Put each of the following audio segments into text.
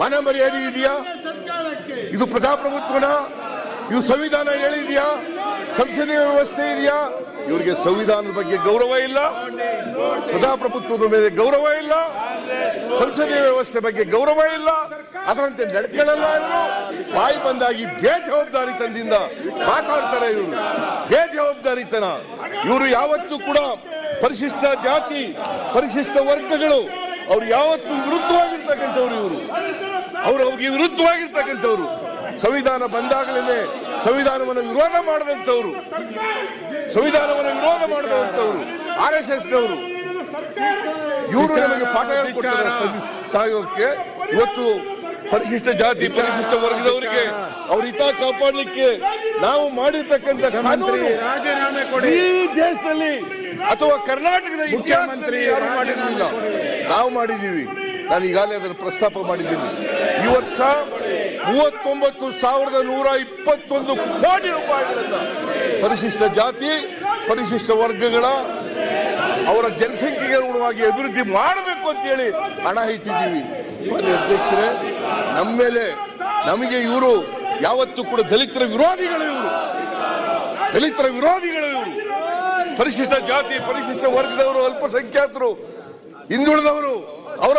ಮನ ಮರ್ಯಾದೆ ಇದೆಯಾ? ಇದು ಪ್ರಜಾಪ್ರಭುತ್ವನ? ಇದು ಸಂವಿಧಾನ ಹೇಳಿದ್ಯಾ? ಸಂಸದೀಯ ವ್ಯವಸ್ಥೆ ಇದೆಯಾ? ಇವರಿಗೆ ಸಂವಿಧಾನದ ಬಗ್ಗೆ ಗೌರವ ಇಲ್ಲ. ಪ್ರಜಾಪ್ರಭುತ್ವದ ಮೇಲೆ ಗೌರವ ಇಲ್ಲ. ಸಂಸದೀಯ ವ್ಯವಸ್ಥೆ ಬಗ್ಗೆ ಗೌರವ ಇಲ್ಲ. ಅದರಂತೆ ನಡ್ಕೊಳ್ಳಲ್ಲ ಇವರು. ಬಾಯಿ ಬಂದಾಗಿ ಬೇಜವಾಬ್ದಾರಿತನದಿಂದ ಮಾತಾಡ್ತಾರೆ ಇವರು. ಬೇಜವಾಬ್ದಾರಿತನ ಇವರು ಯಾವತ್ತೂ ಕೂಡ ಪರಿಶಿಷ್ಟ ಜಾತಿ, ಪರಿಶಿಷ್ಟ ವರ್ಗಗಳು ಅವ್ರು ಯಾವತ್ತೂ ವಿರುದ್ಧವಾಗಿರ್ತಕ್ಕಂಥವ್ರು ಇವರು. ಅವರು ಅವ್ರಿಗೆ ವಿರುದ್ಧವಾಗಿರ್ತಕ್ಕಂಥವ್ರು. ಸಂವಿಧಾನ ಬಂದಾಗಲೇ ಸಂವಿಧಾನವನ್ನು ವಿರೋಧ ಮಾಡಿದಂಥವ್ರು. ಸಂವಿಧಾನವನ್ನು ವಿರೋಧ ಮಾಡಿದಂಥವ್ರು. ಆರ್ ಎಸ್ ಎಸ್ ನವರು ಇವರು ನಮಗೆ ಪಾಠ ಹೇಳ್ಕೊಡ್ತಾರೆ. ಸಹಯೋಗಕ್ಕೆ ಇವತ್ತು ಪರಿಶಿಷ್ಟ ಜಾತಿ ಪರಿಶಿಷ್ಟ ವರ್ಗದವರಿಗೆ ಅವ್ರ ಹಿತ ಕಾಪಾಡಲಿಕ್ಕೆ ನಾವು ಮಾಡಿರ್ತಕ್ಕಂಥ ಕಾನೂನು ರಾಜೀನಾಮೆ ಕೊಡಿ. ಈ ದೇಶದಲ್ಲಿ ಅಥವಾ ಕರ್ನಾಟಕದ ಮುಖ್ಯಮಂತ್ರಿ ಯಾರು ಮಾಡಿರಲಿಲ್ಲ. ನಾವು ಮಾಡಿದೀವಿ. ನಾನು ಈಗಾಗಲೇ ಅದನ್ನು ಪ್ರಸ್ತಾಪ ಮಾಡಿದ್ದೀನಿ. ಈ ವರ್ಷ ಮೂವತ್ತೊಂಬತ್ತು ಸಾವಿರದ ನೂರ ಇಪ್ಪತ್ತೊಂದು ಕೋಟಿ ರೂಪಾಯಿಗಳನ್ನ ಪರಿಶಿಷ್ಟ ಜಾತಿ ಪರಿಶಿಷ್ಟ ವರ್ಗಗಳ ಅವರ ಜನಸಂಖ್ಯೆಗೆ ಅನುಗುಣವಾಗಿ ಅಭಿವೃದ್ಧಿ ಮಾಡಬೇಕು ಅಂತ ಹೇಳಿ ಹಣ ಇಟ್ಟಿದ್ದೀವಿ. ಮಾನ್ಯ ಅಧ್ಯಕ್ಷರೇ ನಮ್ಮ ಮೇಲೆ ನಮಗೆ ಇವರು ಯಾವತ್ತೂ ಕೂಡ ದಲಿತರ ವಿರೋಧಿಗಳು ಇವರು. ದಲಿತರ ವಿರೋಧಿಗಳು ಇವರು. ಪರಿಶಿಷ್ಟ ಜಾತಿ ಪರಿಶಿಷ್ಟ ವರ್ಗದವರು ಅಲ್ಪಸಂಖ್ಯಾತರು ಹಿಂದುಳಿದವರು ಅವರ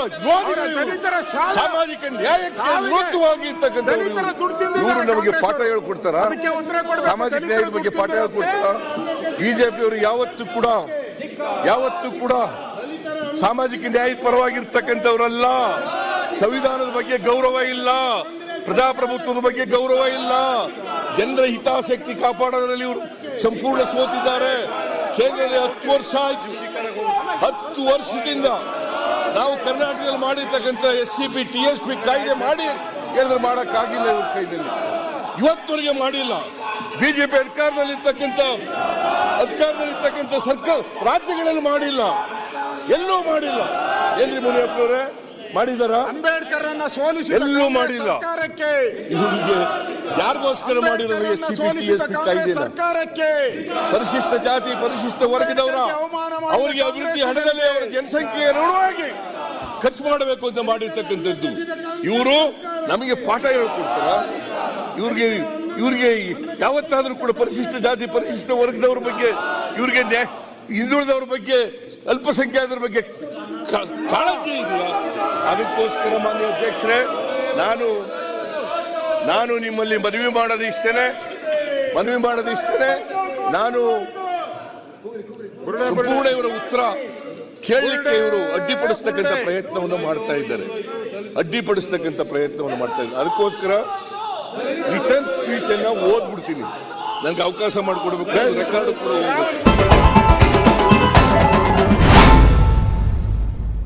ದಲಿತರ ಸಾಮಾಜಿಕ ನ್ಯಾಯಕ್ಕೆ ವಿರುದ್ಧವಾಗಿ ದಲಿತರ ಇವರು ನಮಗೆ ಪಾಠ ಹೇಳ್ಕೊಡ್ತಾರ. ಸಾಮಾಜಿಕ ನ್ಯಾಯದ ಬಗ್ಗೆ ಪಾಠ ಹೇಳ್ಕೊಡ್ತಾರ? ಬಿಜೆಪಿಯವರು ಯಾವತ್ತೂ ಕೂಡ ಯಾವತ್ತೂ ಕೂಡ ಸಾಮಾಜಿಕ ನ್ಯಾಯದ ಪರವಾಗಿರ್ತಕ್ಕಂಥವರಲ್ಲ. ಸಂವಿಧಾನದ ಬಗ್ಗೆ ಗೌರವ ಇಲ್ಲ. ಪ್ರಜಾಪ್ರಭುತ್ವದ ಬಗ್ಗೆ ಗೌರವ ಇಲ್ಲ. ಜನರ ಹಿತಾಸಕ್ತಿ ಕಾಪಾಡೋದ್ರಲ್ಲಿ ಇವರು ಸಂಪೂರ್ಣ ಸೋತಿದ್ದಾರೆ. ಕೇಂದ್ರದಲ್ಲಿ ಹತ್ತು ವರ್ಷ ಆಯ್ತು. ಹತ್ತು ವರ್ಷದಿಂದ ನಾವು ಕರ್ನಾಟಕದಲ್ಲಿ ಮಾಡಿರ್ತಕ್ಕಂಥ S C P T S P ಕಾಯ್ದೆ ಮಾಡಿ ಹೇಳಿದ್ರೆ ಮಾಡೋಕ್ಕಾಗಿಲ್ಲ ಇವ್ರ ಕೈದಲ್ಲಿ ಇವತ್ತವರೆಗೆ ಮಾಡಿಲ್ಲ. ಬಿಜೆಪಿ ಅಧಿಕಾರದಲ್ಲಿರ್ತಕ್ಕಂಥ ಅಧಿಕಾರದಲ್ಲಿರ್ತಕ್ಕಂಥ ಸರ್ಕಾರ ರಾಜ್ಯಗಳಲ್ಲಿ ಮಾಡಿಲ್ಲ. ಎಲ್ಲೂ ಮಾಡಿಲ್ಲ. ಎಲ್ಲಿ ಮುನಿಯಪ್ಪನವರೇ ಮಾಡಿದಾರ? ಅಂಬೇಡ್ಕರ್ ಅನ್ನ ಸೋಲಿಸಿ ಎಲ್ಲೂ ಮಾಡಿಲ್ಲ. ಸರ್ಕಾರಕ್ಕೆ. ಇವರಿಗೆ ಯಾರಿಗೋಸ್ಕರ ಕಾಯ್ದೆನ? ಸರ್ಕಾರಕ್ಕೆ. ಪರಿಶಿಷ್ಟ ಜಾತಿ ಪರಿಶಿಷ್ಟ ವರ್ಗದವರ ಅವರಿಗೆ ಅಭಿವೃದ್ಧಿ ಹಣದಲ್ಲಿ ಅವರ ಜನಸಂಖ್ಯೆಯ ಅನುಗುಣವಾಗಿ ಖರ್ಚು ಮಾಡಬೇಕು ಅಂತ ಮಾಡಿರ್ತಕ್ಕಂಥದ್ದು. ಇವರು ನಮಗೆ ಪಾಠ ಹೇಳ್ಕೊಡ್ತಾರ? ಇವ್ರಿಗೆ ಇವ್ರಿಗೆ ಯಾವತ್ತಾದ್ರೂ ಕೂಡ ಪರಿಶಿಷ್ಟ ಜಾತಿ ಪರಿಶಿಷ್ಟ ವರ್ಗದವ್ರ ಬಗ್ಗೆ ಇವ್ರಿಗೆ ಹಿಂದುಳಿದವ್ರ ಬಗ್ಗೆ ಅಲ್ಪಸಂಖ್ಯಾತರ ಬಗ್ಗೆ ಕಾಳಜಿ ಇದೆಯಾ ಅದಕ್ಕೋಸ್ಕರ ಮಾನ್ಯ ಅಧ್ಯಕ್ಷರೇ ನಾನು ನಾನು ನಿಮ್ಮಲ್ಲಿ ಮನವಿ ಮಾಡೋದು ಇಷ್ಟೇನೆ. ಮನವಿ ಮಾಡೋದು ಇಷ್ಟೇನೆ. ನಾನು ಇವರ ಉತ್ತರ ಕೇಳಲಿಕ್ಕೆ ಇವರು ಅಡ್ಡಿಪಡಿಸ್ತಕ್ಕಂಥ ಪ್ರಯತ್ನವನ್ನು ಮಾಡ್ತಾ ಇದ್ದಾರೆ. ಅಡ್ಡಿಪಡಿಸ್ತಕ್ಕಂಥ ಪ್ರಯತ್ನವನ್ನು ಮಾಡ್ತಾ ಇದ್ದಾರೆ. ಅದಕ್ಕೋಸ್ಕರ ರಿಟರ್ನ್ ಸ್ಪೀಚ್ ಅನ್ನ ಓದ್ಬಿಡ್ತೀನಿ. ನನಗೆ ಅವಕಾಶ ಮಾಡಿಕೊಡ್ಬೇಕು. ರೆಕಾರ್ಡ್ ಕೂಡ.